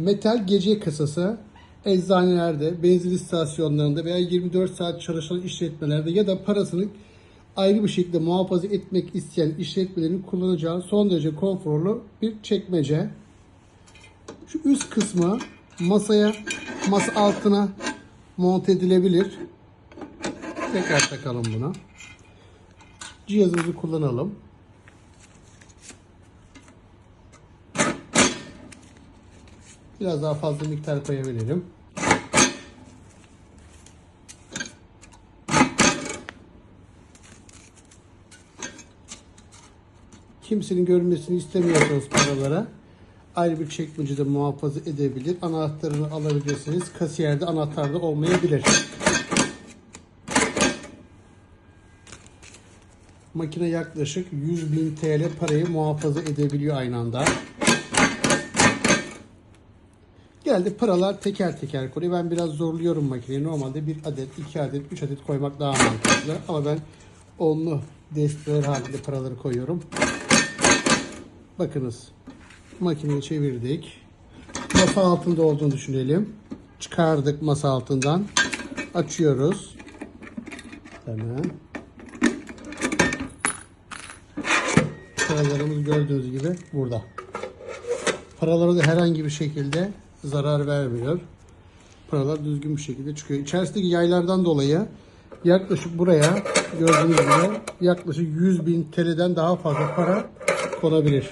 Metal gece kasası eczanelerde, benzin istasyonlarında veya 24 saat çalışan işletmelerde ya da parasını ayrı bir şekilde muhafaza etmek isteyen işletmelerin kullanacağı son derece konforlu bir çekmece. Şu üst kısmı masaya, masa altına monte edilebilir. Tekrar takalım buna. Cihazımızı kullanalım. Biraz daha fazla miktar koyabilirim. Kimsenin görünmesini istemiyorsanız paralara ayrı bir çekmecede muhafaza edebilir. Anahtarını alabilirsiniz. Kasiyerde anahtar da olmayabilir. Makine yaklaşık 100.000 TL parayı muhafaza edebiliyor aynı anda. Genelde paralar teker teker konuyor. Ben biraz zorluyorum makineyi. Normalde bir adet, iki adet, üç adet koymak daha mantıklı. Ama ben onlu desteler halinde paraları koyuyorum. Bakınız. Makineyi çevirdik. Masa altında olduğunu düşünelim. Çıkardık masa altından. Açıyoruz. Hemen. Paralarımız gördüğünüz gibi burada. Paralara da herhangi bir şekilde zarar vermiyor. Paralar düzgün bir şekilde çıkıyor. İçerisindeki yaylardan dolayı yaklaşık buraya gördüğünüz gibi yaklaşık 100 bin TL'den daha fazla para konabilir.